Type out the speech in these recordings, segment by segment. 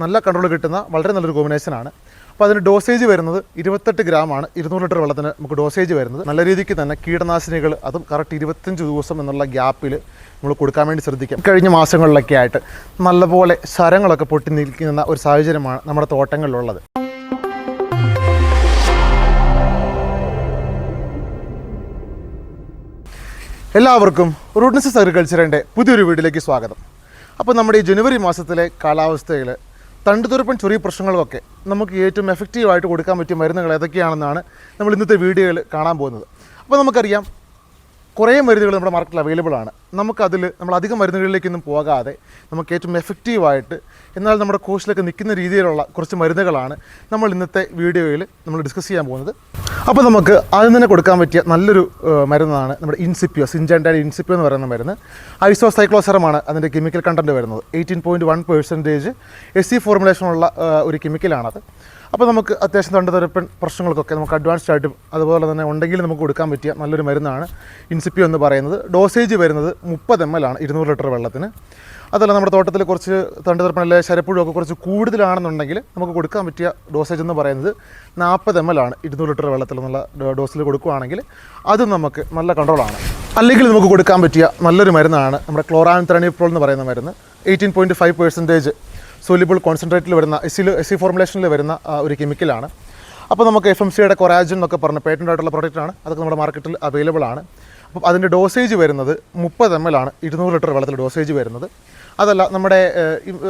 നല്ല കൺട്രോൾ കിട്ടുന്ന വളരെ നല്ലൊരു കോമ്പിനേഷനാണ് അപ്പോൾ അതിന് ഡോസേജ് വരുന്നത് ഇരുപത്തെട്ട് ഗ്രാമാണ് ഇരുന്നൂറ് ലിറ്റർ വെള്ളത്തിന് നമുക്ക് ഡോസേജ് വരുന്നത്. നല്ല രീതിക്ക് തന്നെ കീടനാശിനികൾ അതും കറക്റ്റ് ഇരുപത്തഞ്ച് ദിവസം എന്നുള്ള ഗ്യാപ്പിൽ നമ്മൾ കൊടുക്കാൻ വേണ്ടി ശ്രദ്ധിക്കാം. കഴിഞ്ഞ മാസങ്ങളിലൊക്കെ ആയിട്ട് നല്ലപോലെ ശരങ്ങളൊക്കെ പൊട്ടി നിൽക്കുന്ന ഒരു സാഹചര്യമാണ് നമ്മുടെ തോട്ടങ്ങളിലുള്ളത്. എല്ലാവർക്കും റൂട്ട്നസ് അഗ്രികൾച്ചറിന്റെ പുതിയൊരു വീഡിയോയിലേക്ക് സ്വാഗതം. അപ്പോൾ നമ്മുടെ ഈ ജനുവരി മാസത്തിലെ കാലാവസ്ഥയിൽ തണ്ടുതുറപ്പൻ ചെറിയ പ്രശ്നങ്ങൾക്കൊക്കെ നമുക്ക് ഏറ്റവും എഫക്റ്റീവായിട്ട് കൊടുക്കാൻ പറ്റിയ മരുന്നുകൾ ഏതൊക്കെയാണെന്നാണ് നമ്മൾ ഇന്നത്തെ വീഡിയോയിൽ കാണാൻ പോകുന്നത്. അപ്പോൾ നമുക്കറിയാം കുറേ മരുന്നുകൾ നമ്മുടെ മാർക്കറ്റിൽ അവൈലബിൾ ആണ്. നമുക്കതിൽ നമ്മൾ അധികം മരുന്നുകളിലേക്കൊന്നും പോകാതെ നമുക്ക് ഏറ്റവും എഫക്റ്റീവായിട്ട് എന്നാൽ നമ്മുടെ കോഴ്സിലൊക്കെ നിൽക്കുന്ന രീതിയിലുള്ള കുറച്ച് മരുന്നുകളാണ് നമ്മൾ ഇന്നത്തെ വീഡിയോയിൽ നമ്മൾ ഡിസ്കസ് ചെയ്യാൻ പോകുന്നത്. അപ്പോൾ നമുക്ക് ആദ്യം തന്നെ കൊടുക്കാൻ പറ്റിയ നല്ലൊരു മരുന്നാണ് നമ്മുടെ ഇൻസിപ്പിയോ സിൻജാൻഡാൻ ഇൻസിപ്പിയോ എന്ന് പറയുന്ന മരുന്ന്. ഐസോസൈക്ലോസറമാണ് അതിന്റെ കെമിക്കൽ കണ്ടന്റ് വരുന്നത്. Eighteen point one percentage S C ഫോർമുലേഷനുള്ള ഒരു കെമിക്കലാണത് അപ്പോൾ നമുക്ക് അത്യാവശ്യം തൊണ്ടതുരപ്പൻ പ്രശ്നങ്ങൾക്കൊക്കെ നമുക്ക് അഡ്വാൻസ്ഡ് ആയിട്ടും അതുപോലെ തന്നെ ഉണ്ടെങ്കിൽ നമുക്ക് കൊടുക്കാൻ പറ്റിയ നല്ലൊരു മരുന്നാണ് ഇൻസിപ്പിയോ എന്ന് പറയുന്നത്. ഡോസേജ് വരുന്നത് മുപ്പത് എം എൽ ആണ് ഇരുന്നൂറ് ലിറ്റർ വെള്ളത്തിന്. അതല്ല നമ്മുടെ തോട്ടത്തിൽ കുറച്ച് തണ്ടുതുരപ്പനല്ലേ ശരപ്പുഴൊക്കെ കുറച്ച് കൂടുതലാണെന്നുണ്ടെങ്കിൽ നമുക്ക് കൊടുക്കാൻ പറ്റിയ ഡോസേജ് എന്ന് പറയുന്നത് നാൽപ്പത് എം എൽ ആണ് ഇരുന്നൂറ് ലിറ്റർ വെള്ളത്തിൽ എന്നുള്ള ഡോസിൽ കൊടുക്കുകയാണെങ്കിൽ അത് നമുക്ക് നല്ല കൺട്രോളാണ് അല്ലെങ്കിൽ നമുക്ക് കൊടുക്കാൻ പറ്റിയ നല്ലൊരു മരുന്നാണ് നമ്മുടെ ക്ലോറാൻ തെറണിപ്രോൾ എന്ന് പറയുന്ന മരുന്ന്. Eighteen point five percentage soluble കോൺസെൻട്രേറ്റിൽ വരുന്ന എസിൽ എസ് ഫോർമുലേഷനിൽ വരുന്ന ഒരു കെമിക്കലാണ് അപ്പോൾ നമുക്ക് എഫ് എം സിയുടെ കൊറാജൻ എന്നൊക്കെ പറഞ്ഞ പേറ്റന്റ് ആയിട്ടുള്ള പ്രൊഡക്റ്റാണ് അതൊക്കെ നമ്മുടെ മാർക്കറ്റിൽ അവൈലബിൾ ആണ്. അപ്പോൾ അതിന്റെ ഡോസേജ് വരുന്നത് മുപ്പത് എം എൽ ആണ്. ഇരുന്നൂറ് ലിറ്റർ വെള്ളത്തിൽ ഡോസേജ് വരുന്നത്. അതല്ല നമ്മുടെ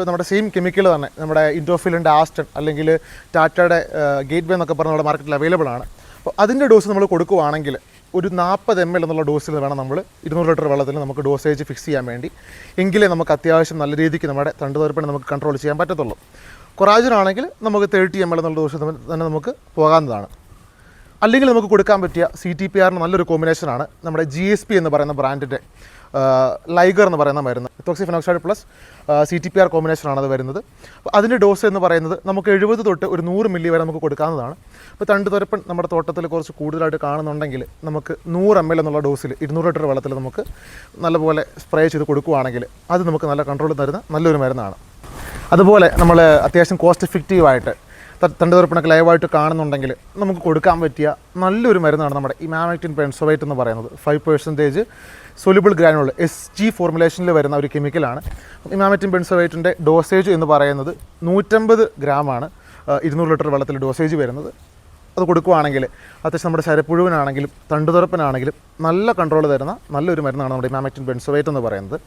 നമ്മുടെ സെയിം കെമിക്കൽ തന്നെ നമ്മുടെ ഇൻഡോഫിലിന്റെ ആസ്റ്റൺ അല്ലെങ്കിൽ ടാറ്റയുടെ ഗേറ്റ് വേ എന്നൊക്കെ പറഞ്ഞ നമ്മുടെ മാർക്കറ്റിൽ അവൈലബിൾ ആണ്. അപ്പോൾ അതിന്റെ ഡോസ് നമ്മൾ കൊടുക്കുവാണെങ്കിൽ ഒരു നാൽപ്പത് എം എൽ എന്നുള്ള ഡോസിൽ വേണം നമ്മൾ ഇരുന്നൂറ് ലിറ്റർ വെള്ളത്തിൽ നമുക്ക് ഡോസേജ് ഫിക്സ് ചെയ്യാൻ വേണ്ടി. എങ്കിലേ നമുക്ക് അത്യാവശ്യം നല്ല രീതിക്ക് നമ്മുടെ തണ്ടുതോരപ്പിനെ നമുക്ക് കൺട്രോൾ ചെയ്യാൻ പറ്റത്തുള്ളൂ. കൊറാജിനാണെങ്കിൽ നമുക്ക് തേർട്ടി എം എൽ എന്നുള്ള ഡോസ് തന്നെ നമുക്ക് പോകാവുന്നതാണ്. അല്ലെങ്കിൽ നമുക്ക് കൊടുക്കാൻ പറ്റിയ സി ടി പി ആറിന് നല്ലൊരു കോമ്പിനേഷനാണ് നമ്മുടെ ജി എസ് പി എന്ന് പറയുന്ന ബ്രാൻഡിന്റെ ലൈഗർ എന്ന് പറയുന്ന മരുന്ന്. ഇത്തോക്സി phenoxide plus C T P R കോമ്പിനേഷനാണ് അത് വരുന്നത്. അപ്പോൾ അതിന്റെ ഡോസ് എന്ന് പറയുന്നത് നമുക്ക് എഴുപത് തൊട്ട് ഒരു നൂറ് മില്ലി വരെ നമുക്ക് കൊടുക്കാവുന്നതാണ്. അപ്പോൾ തണ്ട് തുരപ്പൻ നമ്മുടെ തോട്ടത്തിൽ കുറച്ച് കൂടുതലായിട്ട് കാണുന്നുണ്ടെങ്കിൽ നമുക്ക് നൂറ് എം എൽ എന്നുള്ള ഡോസിൽ ഇരുന്നൂറ് ലിറ്റർ വെള്ളത്തിൽ നമുക്ക് നല്ലപോലെ സ്പ്രേ ചെയ്ത് കൊടുക്കുകയാണെങ്കിൽ അത് നമുക്ക് നല്ല കൺട്രോൾ തരുന്ന നല്ലൊരു മരുന്നാണ്. അതുപോലെ നമ്മൾ അത്യാവശ്യം കോസ്റ്റ് എഫക്റ്റീവായിട്ട് തണ്ടുതുറപ്പിണക്ക് ലൈവായിട്ട് കാണുന്നുണ്ടെങ്കിൽ നമുക്ക് കൊടുക്കാൻ പറ്റിയ നല്ലൊരു മരുന്നാണ് നമ്മുടെ ഇമാമക്റ്റിൻ പെൻസോവൈറ്റ് എന്ന് പറയുന്നത്. Five percentage soluble ഗ്രാനുകൾ S G ഫോർമുലേഷനിൽ വരുന്ന ഒരു കെമിക്കലാണ് ഇമാമറ്റിൻ പെൻസോവൈറ്റിന്റെ ഡോസേജ് എന്ന് പറയുന്നത് നൂറ്റമ്പത് ഗ്രാമാണ് ഇരുന്നൂറ് ലിറ്റർ വെള്ളത്തിൽ ഡോസേജ് വരുന്നത്. അത് കൊടുക്കുവാണെങ്കിൽ അത്യാവശ്യം നമ്മുടെ ശരപ്പുഴുവിനാണെങ്കിലും തണ്ടുതുറപ്പിനാണെങ്കിലും നല്ല കൺട്രോൾ തരുന്ന നല്ലൊരു മരുന്നാണ് നമ്മുടെ ഇമാമറ്റിൻ ബെൻസോവേറ്റ് എന്ന് പറയുന്നത്.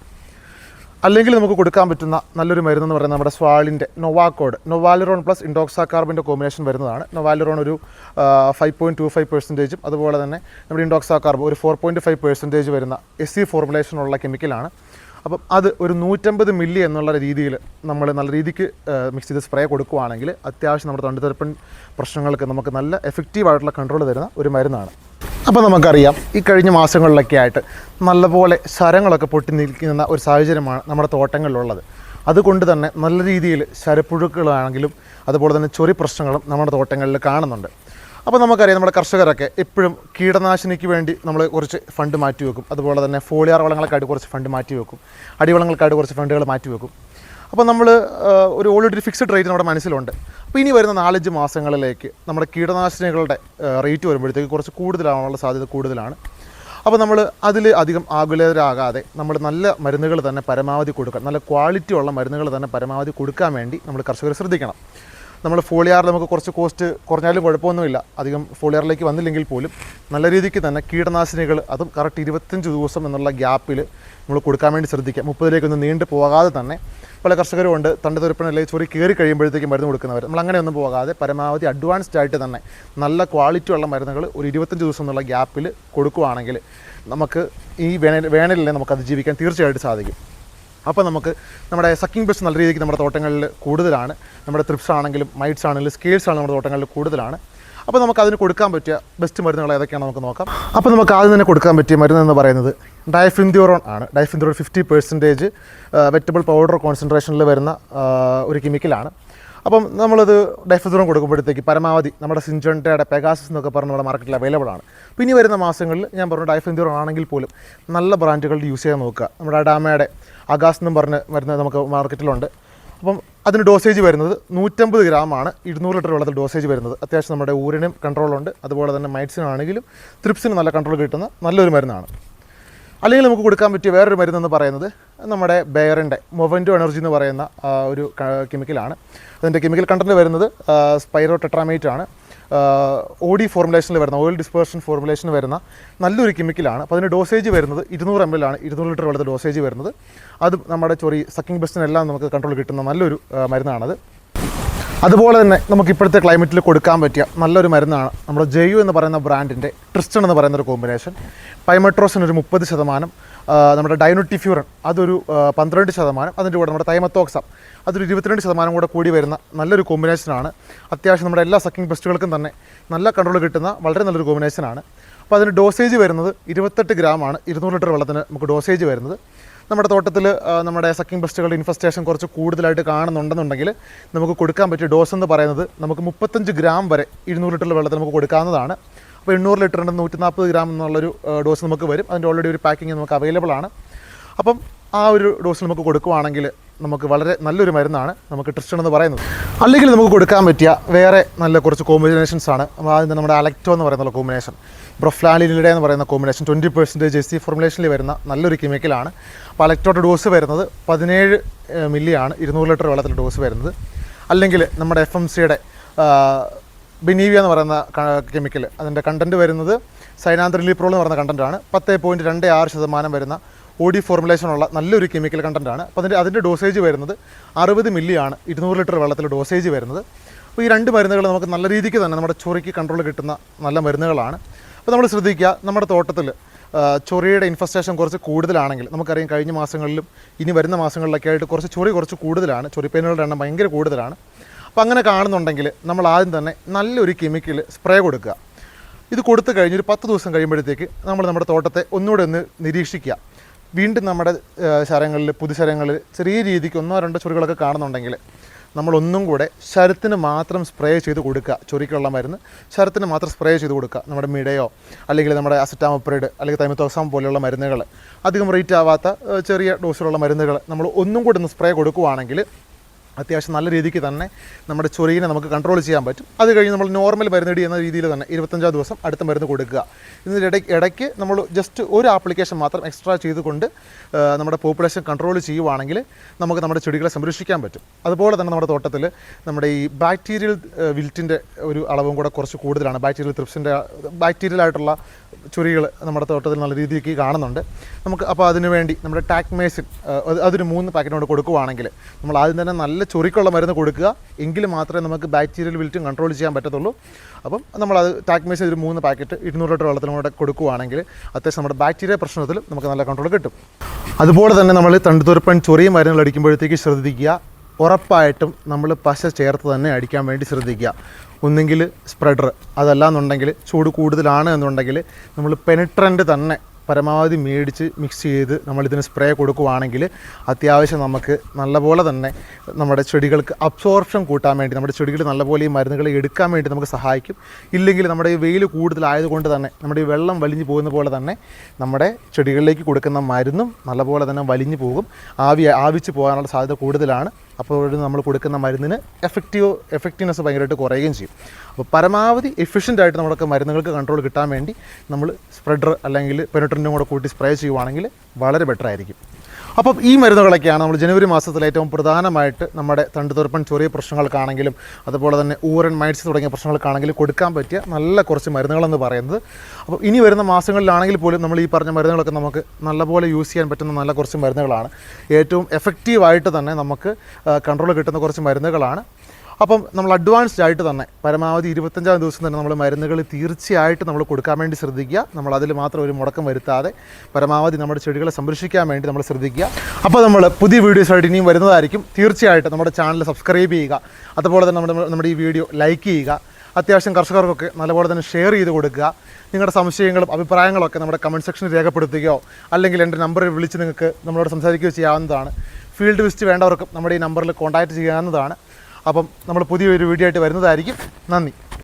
അല്ലെങ്കിൽ നമുക്ക് കൊടുക്കാൻ പറ്റുന്ന നല്ലൊരു മരുന്ന് എന്ന് പറയുന്നത് നമ്മുടെ സ്വാളിന്റെ നൊവാക്കോഡ്. നൊവാലിറോൺ പ്ലസ് ഇൻഡോക്സാകാർബിന്റെ കോമ്പിനേഷൻ വരുന്നതാണ്. നൊവാലിറോൺ ഒരു ഫൈവ് പോയിന്റ് ടു ഫൈവ് പെർസെന്റേജും അതുപോലെ തന്നെ നമ്മുടെ ഇൻഡോക്സാകാർബ് ഒരു ഫോർ പോയിന്റ് ഫൈവ് പെർസെന്റേജ് വരുന്ന എസ് സി ഫോർമുലേഷനുള്ള കെമിക്കലാണ് അപ്പം അത് ഒരു നൂറ്റമ്പത് മില്ലി എന്നുള്ള രീതിയിൽ നമ്മൾ നല്ല രീതിക്ക് മിക്സ് ചെയ്ത് സ്പ്രേ കൊടുക്കുകയാണെങ്കിൽ അത്യാവശ്യം നമ്മുടെ തൊണ്ടിത്തെരപ്പൻ പ്രശ്നങ്ങൾക്ക് നമുക്ക് നല്ല എഫക്റ്റീവായിട്ടുള്ള കൺട്രോൾ തരുന്ന ഒരു മരുന്നാണ്. അപ്പോൾ നമുക്കറിയാം ഈ കഴിഞ്ഞ മാസങ്ങളിലൊക്കെ ആയിട്ട് നല്ലപോലെ ശരങ്ങളൊക്കെ പൊട്ടി നിൽക്കുന്ന ഒരു സാഹചര്യമാണ് നമ്മുടെ തോട്ടങ്ങളിലുള്ളത്. അതുകൊണ്ട് തന്നെ നല്ല രീതിയിൽ ശരപ്പുഴുക്കളാണെങ്കിലും അതുപോലെ തന്നെ ചൊറി പ്രശ്നങ്ങളും നമ്മുടെ തോട്ടങ്ങളിൽ കാണുന്നുണ്ട്. അപ്പോൾ നമുക്കറിയാം നമ്മുടെ കർഷകരൊക്കെ എപ്പോഴും കീടനാശിനിക്ക് വേണ്ടി നമ്മൾ കുറച്ച് ഫണ്ട് മാറ്റി വെക്കും അതുപോലെ തന്നെ ഫോളിയാർ വളങ്ങൾക്കായിട്ട് കുറച്ച് ഫണ്ട് മാറ്റി വെക്കും അടിവളങ്ങൾക്കായിട്ട് കുറച്ച് ഫണ്ടുകൾ മാറ്റി വെക്കും അപ്പോൾ നമ്മൾ ഒരു ഓൾറെഡി ഒരു ഫിക്സഡ് റേറ്റ് നമ്മുടെ മനസ്സിലുണ്ട്. അപ്പോൾ ഇനി വരുന്ന നാലഞ്ച് മാസങ്ങളിലേക്ക് നമ്മുടെ കീടനാശിനികളുടെ റേറ്റ് വരുമ്പോഴത്തേക്ക് കുറച്ച് കൂടുതലാവാനുള്ള സാധ്യത കൂടുതലാണ്. അപ്പോൾ നമ്മൾ അതിൽ അധികം ആകുലരാകാതെ നമ്മൾ നല്ല മരുന്നുകൾ തന്നെ പരമാവധി കൊടുക്കണം നല്ല ക്വാളിറ്റി ഉള്ള മരുന്നുകൾ തന്നെ പരമാവധി കൊടുക്കാൻ വേണ്ടി നമ്മൾ കർഷകർ ശ്രദ്ധിക്കണം. നമ്മൾ ഫോളിയാറിൽ നമുക്ക് കുറച്ച് കോസ്റ്റ് കുറഞ്ഞാലും കുഴപ്പമൊന്നുമില്ല. അധികം ഫോളിയാറിലേക്ക് വന്നില്ലെങ്കിൽ പോലും നല്ല രീതിക്ക് തന്നെ കീടനാശിനികൾ അതും കറക്റ്റ് ഇരുപത്തഞ്ച് ദിവസം എന്നുള്ള ഗ്യാപ്പിൽ നമ്മൾ കൊടുക്കാൻ വേണ്ടി ശ്രദ്ധിക്കുക. മുപ്പതിലേക്കൊന്നും നീണ്ടു പോകാതെ തന്നെ പല കർഷകരും ഉണ്ട്. തണ്ടുതുരപ്പനല്ലേ ചൊറി കയറി കഴിയുമ്പോഴത്തേക്കും മരുന്ന് കൊടുക്കുന്നവർ. നമ്മൾ അങ്ങനെയൊന്നും പോകാതെ പരമാവധി അഡ്വാൻസ്ഡ് ആയിട്ട് തന്നെ നല്ല ക്വാളിറ്റി ഉള്ള മരുന്നുകൾ ഒരു ഇരുപത്തഞ്ച് ദിവസം എന്നുള്ള ഗ്യാപ്പിൽ കൊടുക്കുകയാണെങ്കിൽ നമുക്ക് ഈ വേനൽ വേനലിനെ നമുക്ക് അതിജീവിക്കാൻ തീർച്ചയായിട്ടും സാധിക്കും. അപ്പോൾ നമുക്ക് നമ്മുടെ സക്കിംഗ് ബസ് നല്ല രീതിക്ക് നമ്മുടെ തോട്ടങ്ങളിൽ കൂടുതലാണ്. നമ്മുടെ ത്രിപ്സ് ആണെങ്കിലും മൈറ്റ്സ് ആണെങ്കിലും സ്കേൽസ് ആണ് നമ്മുടെ തോട്ടങ്ങളിൽ കൂടുതലാണ്. അപ്പോൾ നമുക്ക് അതിന് കൊടുക്കാൻ പറ്റിയ ബെസ്റ്റ് മരുന്നുകൾ ഏതൊക്കെയാണ് നമുക്ക് നോക്കാം. അപ്പോൾ നമുക്ക് ആദ്യം തന്നെ കൊടുക്കാൻ പറ്റിയ മരുന്ന് എന്ന് പറയുന്നത് ഡയഫിന്ത്യോറോൺ ആണ്. Diafenthiuron fifty percentage vegetable powder കോൺസെൻട്രേഷനിൽ വരുന്ന ഒരു കെമിക്കലാണ് അപ്പം നമ്മളത് ഡൈഫിസോൺ കൊടുക്കുമ്പോഴത്തേക്ക് പരമാവധി നമ്മുടെ സിഞ്ചോണ്ടയുടെ പെഗാസസ് എന്നൊക്കെ പറഞ്ഞ് നമ്മുടെ മാർക്കറ്റിൽ അവൈലബിൾ ആണ്. പിന്നെ വരുന്ന മാസങ്ങളിൽ ഞാൻ പറഞ്ഞു ഡൈഫിന്തിറോ ആണെങ്കിൽ പോലും നല്ല ബ്രാൻഡുകളുടെ യൂസ് ചെയ്യാൻ നോക്കുക. നമ്മുടെ അഡാമയുടെ അഗാസ് എന്നും പറഞ്ഞ് വരുന്നത് നമുക്ക് മാർക്കറ്റിലുണ്ട് അപ്പം അതിന് ഡോസേജ് വരുന്നത് നൂറ്റമ്പത് ഗ്രാമാണ് ഇരുന്നൂറ് ലിറ്റർ വെള്ളത്തിൽ ഡോസേജ് വരുന്നത്. അത്യാവശ്യം നമ്മുടെ ഊരിനും കൺട്രോളുണ്ട് അതുപോലെ തന്നെ മൈറ്റ്സിനാണെങ്കിലും ത്രിപ്സിന് നല്ല കൺട്രോൾ കിട്ടുന്ന നല്ലൊരു മരുന്നാണ്. അല്ലെങ്കിൽ നമുക്ക് കൊടുക്കാൻ പറ്റിയ വേറൊരു മരുന്നെന്ന് പറയുന്നത് നമ്മുടെ ബെയറിന്റെ മൊവന്റോ എനർജി എന്ന് പറയുന്ന ഒരു കെമിക്കലാണ് അതിന്റെ കെമിക്കൽ കണ്ടന്റ് വരുന്നത് സ്പൈറോ ടെട്രാമേറ്റ് ആണ്. ഒ ഡി ഫോർമുലേഷനിൽ വരുന്ന ഓയിൽ ഡിസ്പേർഷൻ ഫോർമുലേഷനിൽ വരുന്ന നല്ലൊരു കെമിക്കലാണ് അപ്പോൾ അതിന് ഡോസേജ് വരുന്നത് ഇരുന്നൂറ് എം എൽ ആണ്. ഇരുന്നൂറ് ലിറ്റർ വെള്ളത്തിൽ ഡോസേജ് വരുന്നത്. അത് നമ്മുടെ ചൊറി സക്കിംഗ് ബെസ്റ്റിനെല്ലാം നമുക്ക് കൺട്രോൾ കിട്ടുന്ന നല്ലൊരു മരുന്നാണത്. അതുപോലെ തന്നെ നമുക്ക് ഇപ്പോഴത്തെ ക്ലൈമറ്റിൽ കൊടുക്കാൻ പറ്റിയ നല്ലൊരു മരുന്നാണ് നമ്മുടെ ജെയു എന്ന് പറയുന്ന ബ്രാൻഡിന്റെ ട്രിസ്റ്റൺ എന്ന് പറയുന്ന ഒരു കോമ്പിനേഷൻ പൈമട്രോസിന് ഒരു മുപ്പത് ശതമാനം നമ്മുടെ ഡൈനുട്ടിഫ്യൂറൻ അതൊരു പന്ത്രണ്ട് ശതമാനം അതിന്റെ കൂടെ നമ്മുടെ തൈമത്തോക്സം അതൊരു ഇരുപത്തിരണ്ട് ശതമാനം കൂടെ കൂടി വരുന്ന നല്ലൊരു കോമ്പിനേഷനാണ് അത്യാവശ്യം നമ്മുടെ എല്ലാ സക്കിംഗ് ബെസ്റ്റുകൾക്കും തന്നെ നല്ല കൺട്രോൾ കിട്ടുന്ന വളരെ നല്ലൊരു കോമ്പിനേഷനാണ് അപ്പോൾ അതിന് ഡോസേജ് വരുന്നത് ഇരുപത്തെട്ട് ഗ്രാമാണ് ഇരുന്നൂറ് ലിറ്റർ വെള്ളത്തിന് നമുക്ക് ഡോസേജ് വരുന്നത്. നമ്മുടെ തോട്ടത്തിൽ നമ്മുടെ സക്കിംഗ് ബസ്റ്റുകളുടെ ഇൻഫെസ്റ്റേഷൻ കുറച്ച് കൂടുതലായിട്ട് കാണുന്നുണ്ടെന്നുണ്ടെങ്കിൽ നമുക്ക് കൊടുക്കാൻ പറ്റിയ ഡോസ് എന്ന് പറയുന്നത് നമുക്ക് മുപ്പത്തഞ്ച് ഗ്രാം വരെ ഇരുന്നൂറ് ലിറ്റർ വെള്ളത്തിൽ നമുക്ക് കൊടുക്കാവുന്നതാണ്. അപ്പോൾ എണ്ണൂറ് ലിറ്ററിന്റെ നൂറ്റി നാൽപ്പത് ഗ്രാം എന്നുള്ളൊരു ഡോസ് നമുക്ക് വരും. അതിന്റെ ഓൾറെഡി ഒരു പാക്കിംഗ് നമുക്ക് അവൈലബിൾ ആണ്. അപ്പം ആ ഒരു ഡോസ് നമുക്ക് കൊടുക്കുവാണെങ്കിൽ നമുക്ക് വളരെ നല്ലൊരു മരുന്നാണ് നമുക്ക് ട്രിസ്റ്റൺ എന്ന് പറയുന്നത്. അല്ലെങ്കിൽ നമുക്ക് കൊടുക്കാൻ പറ്റിയ വേറെ നല്ല കുറച്ച് കോമ്പിനേഷൻസ് ആണ്. ആദ്യം നമ്മുടെ അലക്റ്റോ എന്ന് പറയുന്ന കോമ്പിനേഷൻ ബ്രൊഫ്ലാലിനിയുടെ എന്ന് പറയുന്ന combination twenty percentage S C ഫോർമുലേഷനിൽ വരുന്ന നല്ലൊരു കെമിക്കലാണ്. അപ്പോൾ ഇലക്ട്രോട്ട് ഡോസ് വരുന്നത് പതിനേഴ് മില്ലിയാണ് ഇരുന്നൂറ് ലിറ്റർ വെള്ളത്തിൽ ഡോസ് വരുന്നത്. അല്ലെങ്കിൽ നമ്മുടെ എഫ് എം സിയുടെ ബിനീവിയ എന്ന് പറയുന്ന കെമിക്കൽ അതിന്റെ കണ്ടന്റ് വരുന്നത് സൈനാന്ത്രലിപ്രോൾ എന്ന് പറയുന്ന കണ്ടന്റാണ് പത്ത് പോയിന്റ് രണ്ട് ആറ് ശതമാനം വരുന്ന ഒ ഡി ഫോർമുലേഷനുള്ള നല്ലൊരു കെമിക്കൽ കണ്ടന്റാണ് അപ്പോൾ അതിന്റെ അതിന്റെ ഡോസേജ് വരുന്നത് അറുപത് മില്ലിയാണ് ഇരുന്നൂറ് ലിറ്റർ വെള്ളത്തിൽ ഡോസേജ് വരുന്നത്. അപ്പോൾ ഈ രണ്ട് മരുന്നുകൾ നമുക്ക് നല്ല രീതിക്ക് തന്നെ നമ്മുടെ ചൊറിക്ക് കൺട്രോൾ കിട്ടുന്ന നല്ല മരുന്നുകളാണ്. അപ്പോൾ നമ്മൾ ശ്രദ്ധിക്കുക നമ്മുടെ തോട്ടത്തിൽ ചൊറിയുടെ ഇൻഫെസ്റ്റേഷൻ കുറച്ച് കൂടുതലാണെങ്കിൽ നമുക്കറിയാം കഴിഞ്ഞ മാസങ്ങളിലും ഇനി വരുന്ന മാസങ്ങളിലൊക്കെ ആയിട്ട് കുറച്ച് ചൊറി കുറച്ച് കൂടുതലാണ് ചൊറിപ്പേനുകളുടെ എണ്ണം ഭയങ്കര കൂടുതലാണ്. അപ്പോൾ അങ്ങനെ കാണുന്നുണ്ടെങ്കിൽ നമ്മൾ ആദ്യം തന്നെ നല്ലൊരു കെമിക്കൽ സ്പ്രേ കൊടുക്കുക. ഇത് കൊടുത്തു കഴിഞ്ഞ് ഒരു പത്ത് ദിവസം കഴിയുമ്പോഴത്തേക്ക് നമ്മൾ നമ്മുടെ തോട്ടത്തെ ഒന്നുകൂടെ ഒന്ന് നിരീക്ഷിക്കുക. വീണ്ടും നമ്മുടെ ശരങ്ങളിൽ പുതുശരങ്ങളിൽ ചെറിയ രീതിക്ക് ഒന്നോ രണ്ടോ ചൊറികളൊക്കെ കാണുന്നുണ്ടെങ്കിൽ നമ്മൾ ഒന്നും കൂടെ ശരത്തിന് മാത്രം സ്പ്രേ ചെയ്ത് കൊടുക്കുക. ചൊറിക്കുള്ള മരുന്ന് ശരത്തിന് മാത്രം സ്പ്രേ ചെയ്ത് കൊടുക്കുക. നമ്മുടെ മിടയോ അല്ലെങ്കിൽ നമ്മുടെ അസറ്റാമപ്രൈഡ് അല്ലെങ്കിൽ തൈമത്തോക്സാം പോലെയുള്ള മരുന്നുകൾ. അധികം റേറ്റ് ആവാത്ത ചെറിയ ഡോസിലുള്ള മരുന്നുകൾ നമ്മൾ ഒന്നും കൂടെ ഒന്ന് സ്പ്രേ കൊടുക്കുവാണെങ്കിൽ അത്യാവശ്യം നല്ല രീതിക്ക് തന്നെ നമ്മുടെ ചൊറിയിനെ നമുക്ക് കൺട്രോൾ ചെയ്യാൻ പറ്റും. അത് കഴിഞ്ഞ് നമ്മൾ നോർമൽ മരുന്നടി എന്ന രീതിയിൽ തന്നെ ഇരുപത്തഞ്ചാം ദിവസം അടുത്ത മരുന്ന് കൊടുക്കുക. ഇതിന്റെ ഇടയ്ക്ക് നമ്മൾ ജസ്റ്റ് ഒരു ആപ്ലിക്കേഷൻ മാത്രം എക്സ്ട്രാ ചെയ്തുകൊണ്ട് നമ്മുടെ പോപ്പുലേഷൻ കൺട്രോൾ ചെയ്യുവാണെങ്കിൽ നമുക്ക് നമ്മുടെ ചെടികളെ സംരക്ഷിക്കാൻ പറ്റും. അതുപോലെ തന്നെ നമ്മുടെ തോട്ടത്തിൽ നമ്മുടെ ഈ ബാക്ടീരിയൽ വിൽറ്റിന്റെ ഒരു അളവും കൂടെ കുറച്ച് കൂടുതലാണ്. ബാക്ടീരിയൽ ത്രിപ്സിന്റെ ബാക്ടീരിയൽ ആയിട്ടുള്ള ചുരികൾ നമ്മുടെ തോട്ടത്തിൽ നല്ല രീതിക്ക് കാണുന്നുണ്ട്. നമുക്ക് അപ്പോൾ അതിനുവേണ്ടി നമ്മുടെ ടാക്മേസിൻ അതൊരു മൂന്ന് പാക്കറ്റിനോട് കൊടുക്കുവാണെങ്കിൽ നമ്മൾ ആദ്യം തന്നെ നല്ല ചൊറിക്കുള്ള മരുന്ന് കൊടുക്കുക. എങ്കിൽ മാത്രമേ നമുക്ക് ബാക്ടീരിയൽ വിൽറ്റും കൺട്രോൾ ചെയ്യാൻ പറ്റത്തുള്ളൂ. അപ്പം നമ്മളത് ടാക്മേസ് ഒരു മൂന്ന് പാക്കറ്റ് ഇരുന്നൂറ് ലിറ്റർ വെള്ളത്തിലും കൂടെ കൊടുക്കുവാണെങ്കിൽ അത്യാവശ്യം നമ്മുടെ ബാക്ടീരിയ പ്രശ്നത്തിൽ നമുക്ക് നല്ല കൺട്രോൾ കിട്ടും. അതുപോലെ തന്നെ നമ്മൾ തണ്ടുതുരപ്പൻ ചൊറിയ മരുന്നുകൾ അടിക്കുമ്പോഴത്തേക്ക് ശ്രദ്ധിക്കുക. ഉറപ്പായിട്ടും നമ്മൾ പശ ചേർത്ത് തന്നെ അടിക്കാൻ വേണ്ടി ശ്രദ്ധിക്കുക. ഒന്നെങ്കിൽ സ്പ്രെഡർ അതല്ല എന്നുണ്ടെങ്കിൽ ചൂട് കൂടുതലാണ് എന്നുണ്ടെങ്കിൽ നമ്മൾ പെനിട്രന്റ് തന്നെ പരമാവധി മേടിച്ച് മിക്സ് ചെയ്ത് നമ്മളിതിന് സ്പ്രേ കൊടുക്കുവാണെങ്കിൽ അത്യാവശ്യം നമുക്ക് നല്ലപോലെ തന്നെ നമ്മുടെ ചെടികൾക്ക് അബ്സോർപ്ഷൻ കൂട്ടാൻ വേണ്ടി നമ്മുടെ ചെടികൾ നല്ലപോലെ ഈ മരുന്നുകൾ എടുക്കാൻ വേണ്ടി നമുക്ക് സഹായിക്കും. ഇല്ലെങ്കിൽ നമ്മുടെ ഈ വെയിൽ കൂടുതലായതുകൊണ്ട് തന്നെ നമ്മുടെ ഈ വെള്ളം വലിഞ്ഞു പോകുന്ന പോലെ തന്നെ നമ്മുടെ ചെടികളിലേക്ക് കൊടുക്കുന്ന മരുന്നും നല്ലപോലെ തന്നെ വലിഞ്ഞു പോകും. ആവി ആവിച്ച് പോകാനുള്ള സാധ്യത കൂടുതലാണ്. അപ്പോൾ നമ്മൾ കൊടുക്കുന്ന മരുന്നിന് എഫക്റ്റീവ് എഫക്റ്റീവ്നെസ് ഭയങ്കരമായിട്ട് കുറയുകയും ചെയ്യും. അപ്പോൾ പരമാവധി എഫിഷ്യന്റ് ആയിട്ട് നമ്മുടെ മരുന്നുകൾക്ക് കൺട്രോൾ കിട്ടാൻ വേണ്ടി നമ്മൾ സ്പ്രെഡർ അല്ലെങ്കിൽ പെനട്രന്റും കൂടെ കൂട്ടി സ്പ്രേ ചെയ്യുവാണെങ്കിൽ വളരെ ബെറ്റർ ആയിരിക്കും. അപ്പം ഈ മരുന്നുകളൊക്കെയാണ് നമ്മൾ ജനുവരി മാസത്തിൽ ഏറ്റവും പ്രധാനമായിട്ട് നമ്മുടെ തണ്ടുതുറപ്പൻ ചെറിയ പ്രശ്നങ്ങൾക്കാണെങ്കിലും അതുപോലെ തന്നെ ഊരൻ മൈറ്റ്സ് തുടങ്ങിയ പ്രശ്നങ്ങൾക്കാണെങ്കിലും കൊടുക്കാൻ പറ്റിയ നല്ല കുറച്ച് മരുന്നുകളെന്ന് പറയുന്നത്. അപ്പോൾ ഇനി വരുന്ന മാസങ്ങളിലാണെങ്കിൽ പോലും നമ്മൾ ഈ പറഞ്ഞ മരുന്നുകളൊക്കെ നമുക്ക് നല്ലപോലെ യൂസ് ചെയ്യാൻ പറ്റുന്ന നല്ല കുറച്ച് മരുന്നുകളാണ്. ഏറ്റവും എഫക്റ്റീവായിട്ട് തന്നെ നമുക്ക് കൺട്രോൾ കിട്ടുന്ന കുറച്ച് മരുന്നുകളാണ്. അപ്പം നമ്മൾ അഡ്വാൻസ്ഡ് ആയിട്ട് തന്നെ പരമാവധി ഇരുപത്തഞ്ചാം ദിവസം തന്നെ നമ്മൾ മരുന്നുകൾ തീർച്ചയായിട്ടും നമ്മൾ കൊടുക്കാൻ വേണ്ടി ശ്രദ്ധിക്കുക. നമ്മൾ അതിൽ മാത്രം ഒരു മുടക്കം വരുത്താതെ പരമാവധി നമ്മുടെ ചെടികളെ സംരക്ഷിക്കാൻ വേണ്ടി നമ്മൾ ശ്രദ്ധിക്കുക. അപ്പോൾ നമ്മൾ പുതിയ വീഡിയോസായിട്ട് ഇനിയും വരുന്നതായിരിക്കും. തീർച്ചയായിട്ടും നമ്മുടെ ചാനൽ സബ്സ്ക്രൈബ് ചെയ്യുക. അതുപോലെ തന്നെ നമ്മുടെ നമ്മുടെ ഈ വീഡിയോ ലൈക്ക് ചെയ്യുക. അത്യാവശ്യം കർഷകർക്കൊക്കെ നല്ലപോലെ തന്നെ ഷെയർ ചെയ്ത് കൊടുക്കുക. നിങ്ങളുടെ സംശയങ്ങളും അഭിപ്രായങ്ങളൊക്കെ നമ്മുടെ കമന്റ് സെക്ഷനിൽ രേഖപ്പെടുത്തുകയോ അല്ലെങ്കിൽ എന്റെ നമ്പറിൽ വിളിച്ച് നിങ്ങൾക്ക് നമ്മളോട് സംസാരിക്കുകയോ ചെയ്യാവുന്നതാണ്. ഫീൽഡ് വിസിറ്റ് വേണ്ടവർക്കും നമ്മുടെ ഈ നമ്പറിൽ കോൺടാക്റ്റ് ചെയ്യാവുന്നതാണ്. അപ്പം നമ്മൾ പുതിയൊരു വീഡിയോ ആയിട്ട് വരുന്നതായിരിക്കും. നന്ദി.